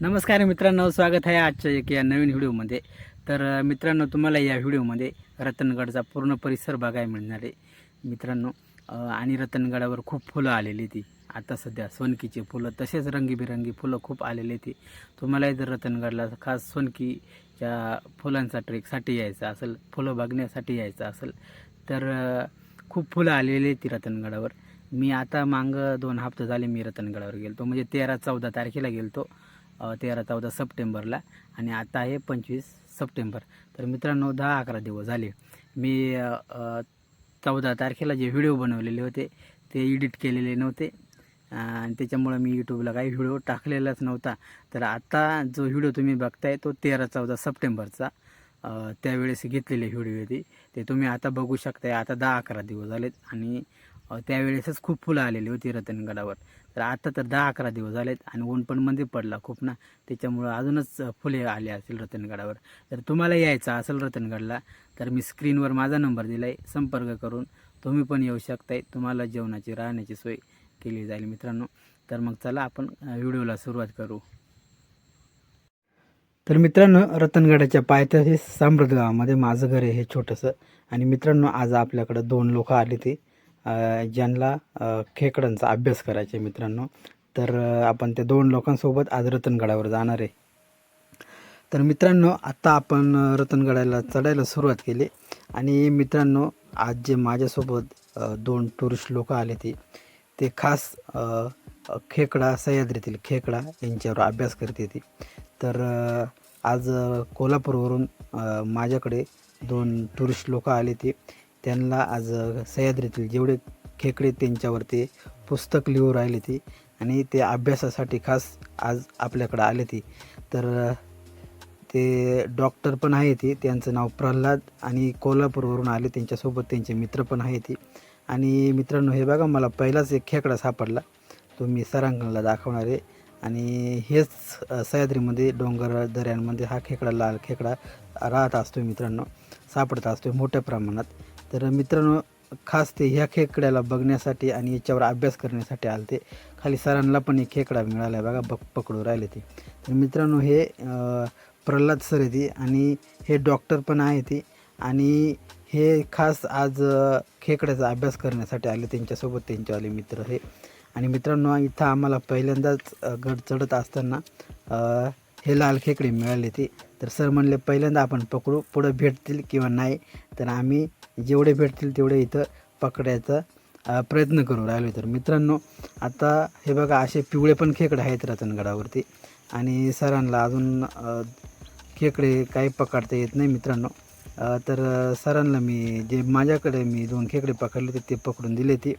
नमस्कार मित्रांनो स्वागत आहे आजच्या एक या नवीन व्हिडिओमध्ये. तर मित्रांनो तुम्हाला या व्हिडिओमध्ये रतनगडचा पूर्ण परिसर बघायला मिळणार आहे. मित्रांनो आणि रतनगडावर खूप फुलं आलेली ती. आता सध्या सोनकीची फुलं तसेच रंगीबिरंगी फुलं खूप आलेली ती. तुम्हालाही जर रतनगडला खास सोनकीच्या फुलांचा ट्रेकसाठी यायचं असेल फुलं बघण्यासाठी यायचं असेल तर खूप फुलं आलेली ती रतनगडावर. मी आता मागं दोन हप्ते झाले मी रतनगडावर गेलतो. म्हणजे तेरा चौदा तारखेला गेलतो. तेरा चौदा सप्टेंबरला आणि आता आहे पंचवीस सप्टेंबर. तर मित्रांनो दहा अकरा दिवस झाले. मी चौदा तारखेला जे व्हिडिओ बनवलेले होते ते एडिट केलेले नव्हते. आणि त्याच्यामुळं मी यूट्यूबला काही व्हिडिओ टाकलेलाच नव्हता. तर आता जो व्हिडिओ तुम्ही बघताय तो तेरा चौदा सप्टेंबरचा. त्यावेळेस घेतलेले व्हिडिओ होते ते. तुम्ही आता बघू शकताय. आता दहा अकरा दिवस झालेत आणि त्यावेळेसच खूप फुलं आलेली होती रतनगडावर. तर आता तर दहा अकरा दिवस झालेत आणि ऊन पण मध्ये पडला खूप ना. त्याच्यामुळं अजूनच फुले आले असतील रतनगडावर. तर तुम्हाला यायचं असेल रतनगडला तर मी स्क्रीनवर माझा नंबर दिला आहे संपर्क करून तुम्ही पण येऊ शकताय. तुम्हाला जेवणाची राहण्याची सोय केली जाईल मित्रांनो. तर मग चला आपण व्हिडिओला सुरुवात करू. तर मित्रांनो रतनगडाच्या पायथ्याशी सांब्रत गावामध्ये माझं घर आहे हे छोटंसं. आणि मित्रांनो आज आपल्याकडं दोन लोक आले ते ज्यांना खेकड्यांचा अभ्यास करायचा आहे मित्रांनो तर आपण त्या दोन लोकांसोबत आज रतनगडावर जाणार आहे. तर मित्रांनो आत्ता आपण रतनगडाला चढायला सुरुवात केली. आणि मित्रांनो आज जे माझ्यासोबत दोन टुरिस्ट लोक आले ते ते खास खेकडा सह्याद्रीतील खेकडा यांच्यावर अभ्यास करते ती. तर आज कोल्हापूरवरून माझ्याकडे दोन टुरिस्ट लोक आले ते. त्यांना आज सह्याद्रीतील जेवढे खेकडे त्यांच्यावर ते पुस्तक लिहू राहिले ती आणि ते अभ्यासासाठी खास आज आपल्याकडं आले ती. तर ते डॉक्टर पण आहे ते. त्यांचं नाव प्रल्हाद आणि कोल्हापूरवरून आले. त्यांच्यासोबत त्यांचे मित्र पण आहे ते. आणि मित्रांनो हे बघा मला पहिलाच एक खेकडा सापडला. तो मी सरांकडला दाखवणार आहे. आणि हेच सह्याद्रीमध्ये डोंगर दऱ्यांमध्ये हा खेकडा लाल खेकडा राहत असतो मित्रांनो. सापडत असतो मोठ्या प्रमाणात. तर मित्रांनो खास ते ह्या खेकड्याला बघण्यासाठी आणि याच्यावर अभ्यास करण्यासाठी आले ते खाली सरांना पण एक खेकडा मिळाला आहे बघा बघ पकडू राहिले ते. तर मित्रांनो हे प्रल्हाद सर आहे ती आणि हे डॉक्टर पण आहे ती. आणि हे खास आज खेकड्याचा अभ्यास करण्यासाठी आले त्यांच्यासोबत त्यांच्यावाले मित्र हे. आणि मित्रांनो इथं आम्हाला पहिल्यांदाच गड चढत असताना हे लाल खेकडे मिळाले ते. तर सर म्हणले पहिल्यांदा आपण पकडू पुढं भेटतील किंवा नाही तर आम्ही जेवढे भेटतील तेवढे इथं पकडायचा प्रयत्न करू राहिलो तर मित्रांनो आता हे बघा असे पिवळे पण खेकडे आहेत रतनगडावरती. आणि सरांना अजून खेकडे काही पकडता येत नाही मित्रांनो. तर सरांना मी जे माझ्याकडे मी दोन खेकडे पकडले होते ते पकडून दिले ते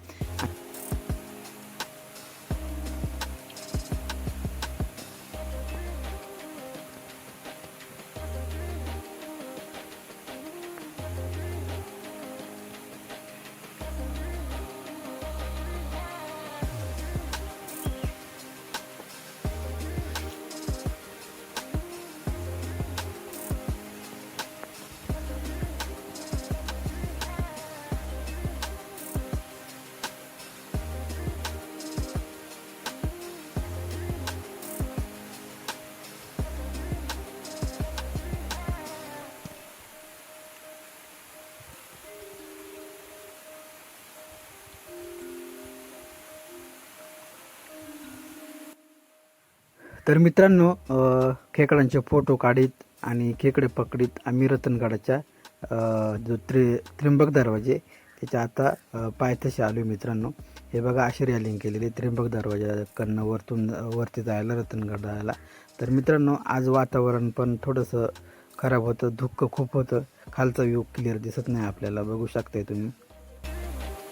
तर मित्रांनो खेकडांचे खेकड्यांचे फोटो काढीत आणि खेकडे पकडीत आम्ही रतनगडाच्या जो त्रि त्र्यंबक दरवाजे त्याच्या आता पायथ्याशी आलो मित्रांनो. हे बघा अशी रॅलिंग केलेली त्र्यंबक दरवाजाकडनं वरतून वरती जायला रतनगडाला तर मित्रांनो आज वातावरण पण थोडंसं खराब होतं धुक्क खूप होतं. खालचा व्ह्यू क्लिअर दिसत नाही आपल्याला बघू शकताय तुम्ही.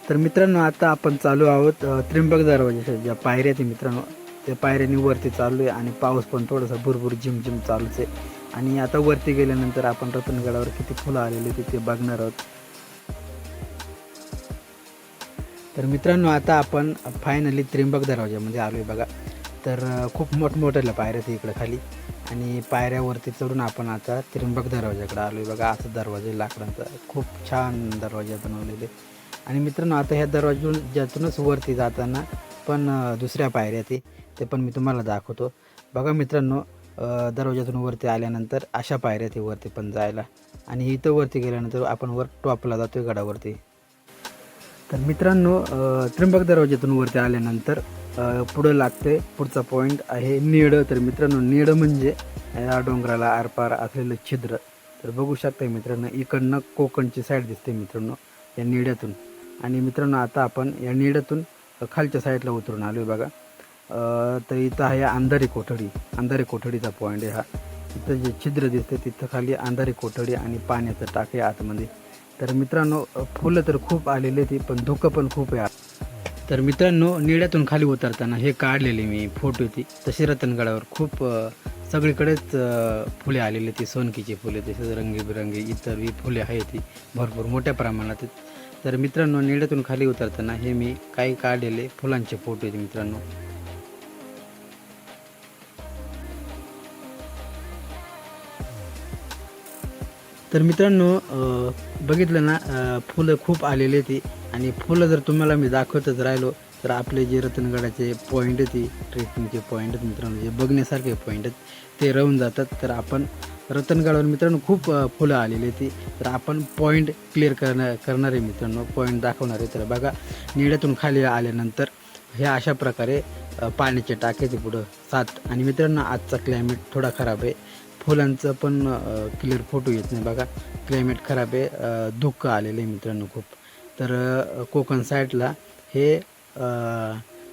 तर मित्रांनो आता आपण चालू आहोत त्र्यंबक दरवाजाच्या ज्या पायऱ्या आहेत मित्रांनो त्या पायऱ्यांनी वरती चाललो आहे आणि पाऊस पण थोडासा भुरभुर झिमझिम चालूच आहे. आणि आता वरती गेल्यानंतर आपण रतनगडावर किती फुलं आलेली तिथे बघणार आहोत. तर मित्रांनो आता आपण फायनली त्रिंबक दरवाजामध्ये आलो आहे बघा. तर खूप मोठमोठ्याला पायऱ्या ते इकडं खाली. आणि पायऱ्यावरती चढून आपण आता त्रिंबक दरवाजाकडे आलो आहे बघा. असं दरवाजा लाकडांचा. खूप छान दरवाजा बनवलेले आणि मित्रांनो आता ह्या दरवाजून ज्यातूनच वरती जाताना पण दुसऱ्या पायऱ्या ते ते पण मी तुम्हाला दाखवतो. बघा मित्रांनो दरवाजातून वरती आल्यानंतर अशा पायऱ्या ते वरती पण जायला. आणि इथं वरती गेल्यानंतर आपण वर टॉपला जातोय गडावरती. तर मित्रांनो त्र्यंबक दरवाजातून वरती आल्यानंतर पुढं लागते पुढचा पॉईंट आहे नेडं. तर मित्रांनो नेडं म्हणजे या डोंगराला आरपार असलेलं छिद्र. तर बघू शकता मित्रांनो इकडनं कोकणची साईड दिसते मित्रांनो या नेड्यातून. आणि मित्रांनो आता आपण या नेड्यातून खालच्या साईडला उतरून आलो आहे बघा तर इथं आहे अंधारी कोठडी. अंधारी कोठडीचा पॉईंट आहे हा. इथं जे छिद्र दिसते तिथं खाली अंधारी कोठडी आणि पाण्याचं टाके आतमध्ये. तर मित्रांनो फुलं तर खूप आलेली ती पण धुकं पण खूप आहे. तर मित्रांनो निड्यातून खाली उतरताना हे काढलेले मी फोटो ती. तशी रतनगडावर खूप सगळीकडेच फुले आलेली ती सोनकीची फुले तसेच रंगीबिरंगी इतरही फुले आहेत ती. भरपूर मोठ्या प्रमाणात तर मित्रांनो निड्यातून खाली उतरताना हे मी काही काढलेले फुलांचे फोटो आहेत मित्रांनो. तर मित्रांनो बघितलं ना फुलं खूप आलेली ती आणि फुलं जर तुम्हाला मी दाखवतच राहिलो तर आपले जे रतनगडाचे पॉईंट आहेत ट्रेकिंगचे पॉईंट आहेत मित्रांनो जे बघण्यासारखे पॉईंट आहेत. ते राहून जातात. तर आपण रतनगडावर मित्रांनो खूप फुलं आलेली ती. तर आपण पॉईंट क्लिअर करणार करणार आहे मित्रांनो. पॉईंट दाखवणार आहे. तर बघा निड्यातून खाली आल्यानंतर ह्या अशा प्रकारे पाण्याचे टाकायचे ते पुढं सात. आणि मित्रांनो आजचा क्लायमेट थोडा खराब आहे. फुलांचं पण क्लिअर फोटो येत नाही बघा. क्लायमेट खराब आहे. दुःख धुकं आलेलं आहे मित्रांनो खूप. तर कोकण साईडला हे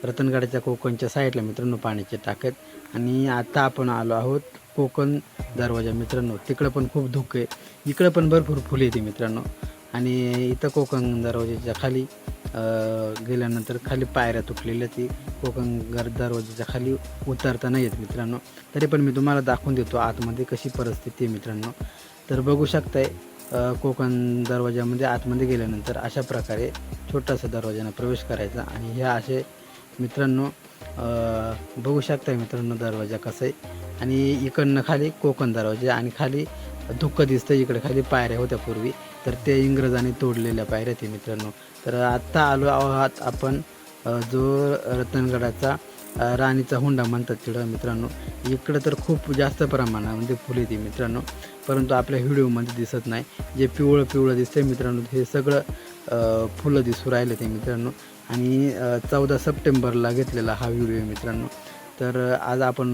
रतनगडाच्या कोकणच्या साईडला मित्रांनो पाण्याचे टाकत आणि आता आपण आलो आहोत कोकण दरवाजा. मित्रांनो तिकडं पण खूप धुकं आहे. इकडं पण भरपूर फुले येते मित्रांनो. आणि इथं कोकण दरवाजाच्या खाली गेल्यानंतर खाली पायऱ्या तुटलेल्या ती कोकण घर दरवाजाच्या खाली उतरता नाही येत मित्रांनो. तरी पण मी तुम्हाला दाखवून देतो आतमध्ये कशी परिस्थिती आहे मित्रांनो. तर बघू शकताय कोकण दरवाजामध्ये आतमध्ये गेल्यानंतर अशा प्रकारे छोटासा दरवाजाने प्रवेश करायचा. आणि ह्या असे मित्रांनो बघू शकता मित्रांनो दरवाजा कसा आहे. आणि इकडनं खाली कोकण दरवाजा आणि खाली धुकं दिसतं इकडे खाली पायऱ्या होत्या पूर्वी. तर ते इंग्रजांनी तोडलेल्या पायऱ्या ते मित्रांनो. तर आत्ता आलो आहोत आपण जो रतनगडाचा राणीचा हुंडा म्हणतात तिकडं मित्रांनो. इकडं तर खूप जास्त प्रमाणामध्ये फुले ती मित्रांनो. परंतु आपल्या व्हिडिओमध्ये दिसत नाही. जे पिवळं पिवळं दिसतंय मित्रांनो हे सगळं फुलं दिसू राहिले ते मित्रांनो. आणि चौदा सप्टेंबरला घेतलेला हा व्हिडिओ आहे मित्रांनो. तर आज आपण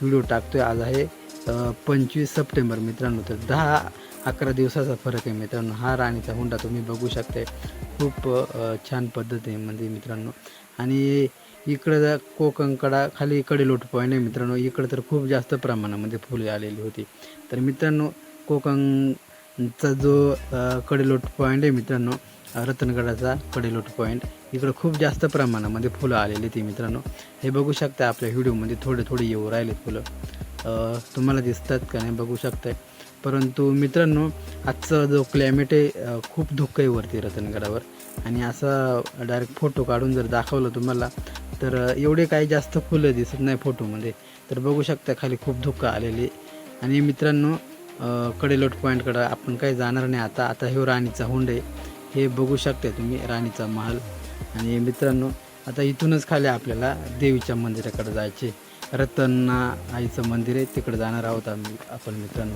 व्हिडिओ टाकतोय. आज आहे पंचवीस सप्टेंबर मित्रांनो. तर दहा अकरा दिवसाचा फरक आहे मित्रांनो. हा राणीचा हुंडा तुम्ही बघू शकताय. खूप छान पद्धती म्हणजे मित्रांनो. आणि इकडं जर कोकणकडा खाली इकडे लोट पॉईंट आहे मित्रांनो इकडं तर खूप जास्त प्रमाणामध्ये फुले आलेली होती. तर मित्रांनो कोकणचा जो कडेलोट पॉईंट आहे मित्रांनो रतनगडाचा कडेलोट पॉईंट इकडं खूप जास्त प्रमाणामध्ये फुलं आलेली ती मित्रांनो. हे बघू शकता आपल्या व्हिडिओमध्ये थोडे थोडे येऊ राहिलेत फुलं. तुम्हाला दिसतात का नाही बघू शकताय. परंतु मित्रांनो आजचा जो क्लायमेट आहे खूप धुकं आहे वरती रतनगडावर. आणि असा डायरेक्ट फोटो काढून जर दाखवलं तुम्हाला तर एवढे काही जास्त फुलं दिसत नाही फोटोमध्ये तर बघू शकता खाली खूप धुकं आलेली आणि मित्रांनो कडेलोट पॉईंटकडं आपण काही जाणार नाही आता. आता हे राणीचा हुंडे हे बघू शकता तुम्ही राणीचा महाल. आणि मित्रांनो आता इथूनच खाली आपल्याला देवीच्या मंदिराकडे जायचे रतन्ना आईचं मंदिर आहे. तिकडे जाणार आहोत आम्ही आपण मित्रांनो.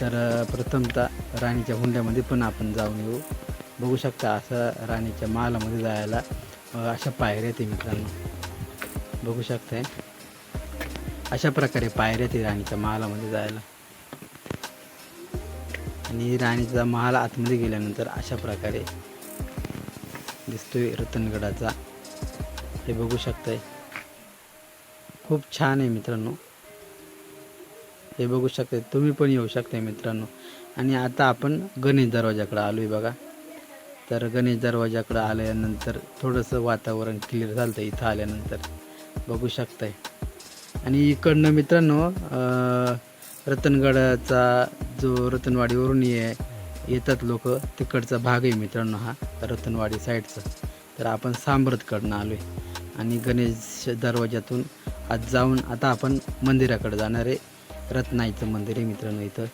तर प्रथमतः राणीच्या हुंड्यामध्ये पण आपण जाऊन येऊ. बघू शकता असं राणीच्या महालामध्ये जायला अशा पायऱ्या ते मित्रांनो. बघू शकताय. अशा प्रकारे पायऱ्या ते राणीच्या महालामध्ये जायला. आणि राणीचा महाल आतमध्ये गेल्यानंतर अशा प्रकारे दिसतोय रतनगडाचा. हे बघू शकताय. खूप छान आहे मित्रांनो. हे बघू शकताय. तुम्ही पण येऊ शकताय मित्रांनो. आणि आता आपण गणेश दरवाजाकडे आलो आहे बघा. तर गणेश दरवाजाकडं आल्यानंतर थोडंसं वातावरण क्लिअर झालं आहे इथं आल्यानंतर. बघू शकताय. आणि इकडनं मित्रांनो रतनगडाचा जो रतनवाडीवरून ये येतात लोक तिकडचा भाग आहे मित्रांनो हा रतनवाडी साईडचा. तर आपण सांबरतकडनं आलो आहे आणि गणेश दरवाजातून आज जाऊन आता आपण मंदिराकडे जाणार आहे. रत्नाईचं मंदिर आहे मित्रांनो इथं.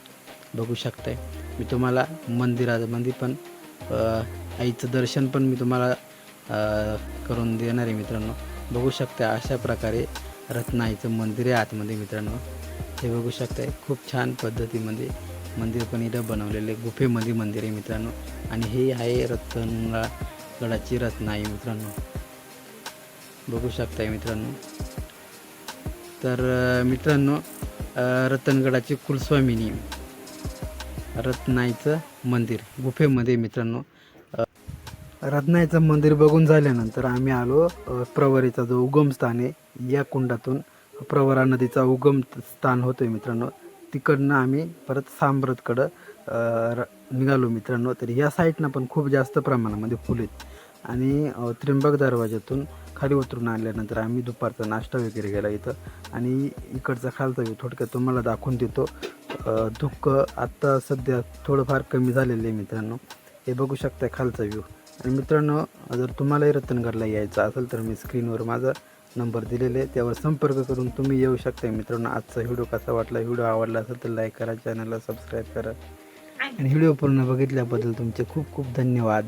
बघू शकताय. मी तुम्हाला मंदिरामध्ये पण आईचं दर्शन पण मी तुम्हाला करून देणार आहे मित्रांनो. बघू शकता अशा प्रकारे रत्नाईचं मंदिर आहे आतमध्ये मित्रांनो. हे बघू शकताय खूप छान पद्धतीमध्ये मंदिर पण इथं बनवलेले गुफेमध्ये मंदिर आहे मित्रांनो. आणि हे आहे रत्नगडा गडाची रत्नाई मित्रांनो. बघू शकताय मित्रांनो. तर मित्रांनो रतनगडाची कुलस्वामिनी रत्नाईचं मंदिर गुफेमध्ये मित्रांनो. रत्नाईचं मंदिर बघून झाल्यानंतर आम्ही आलो प्रवरीचा जो उगमस्थान आहे या कुंडातून प्रवरा नदीचा उगम स्थान होतोय मित्रांनो. तिकडनं आम्ही परत सांब्रतकडं र- निघालो मित्रांनो. तर या साईडनं पण खूप जास्त प्रमाणामध्ये फुले आहेत. आणि त्रिंबक त्र्यंबक खाली उतरून आणल्यानंतर आम्ही दुपारचा नाश्ता वगैरे केला इथं. आणि इकडचा खालचा व्यू थोडक्यात तुम्हाला दाखवून देतो. धुकं आत्ता सध्या थोडंफार कमी झालेलं आहे मित्रांनो. हे बघू शकता खालचा व्यू आणि मित्रांनो जर तुम्हालाही रतनगडला यायचं असेल तर मी स्क्रीनवर माझा नंबर दिलेले आहे. त्यावर संपर्क करून तुम्ही येऊ शकता. मित्रांनो आजचा व्हिडिओ कसा वाटला व्हिडिओ आवडला असेल तर लाईक करा चॅनलला सबस्क्राईब करा. आणि व्हिडिओ पूर्ण बघितल्याबद्दल तुमचे खूप खूप धन्यवाद.